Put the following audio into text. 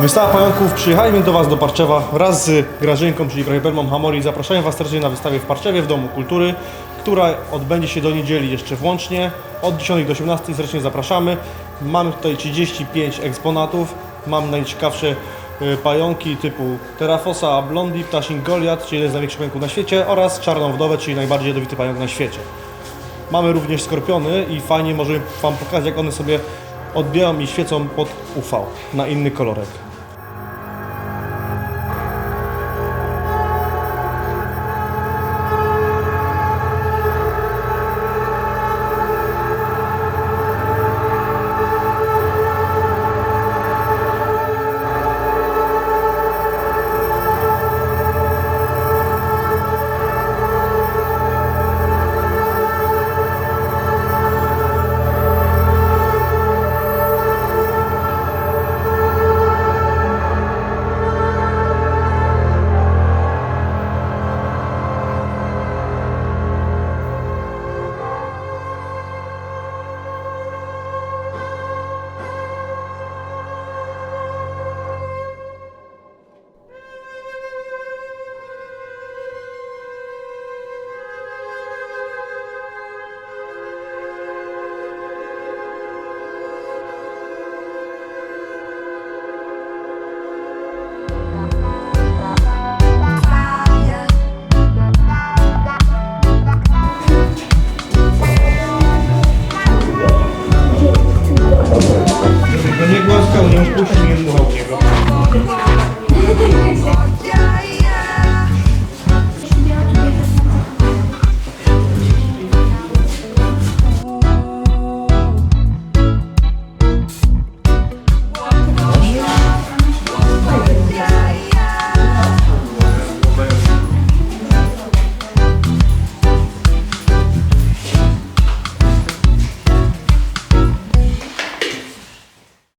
Wystawa pająków. Przyjechaliśmy do Was do Parczewa wraz z Grażynką, czyli Grajbermą Hamori. Zapraszają Was serdecznie na wystawę w Parczewie w Domu Kultury, która odbędzie się do niedzieli jeszcze włącznie. Od 10 do 18 serdecznie zapraszamy. Mamy tutaj 35 eksponatów. Mamy najciekawsze y, pająki typu Terafosa blondi, ptasin Goliat, czyli jeden z największych pająków na świecie oraz czarną wdowę, czyli najbardziej jadowity pająk na świecie. Mamy również skorpiony i fajnie możemy Wam pokazać, jak one sobie odbijają i świecą pod UV na inny kolorek. будь ласка, у нього включені мугалки.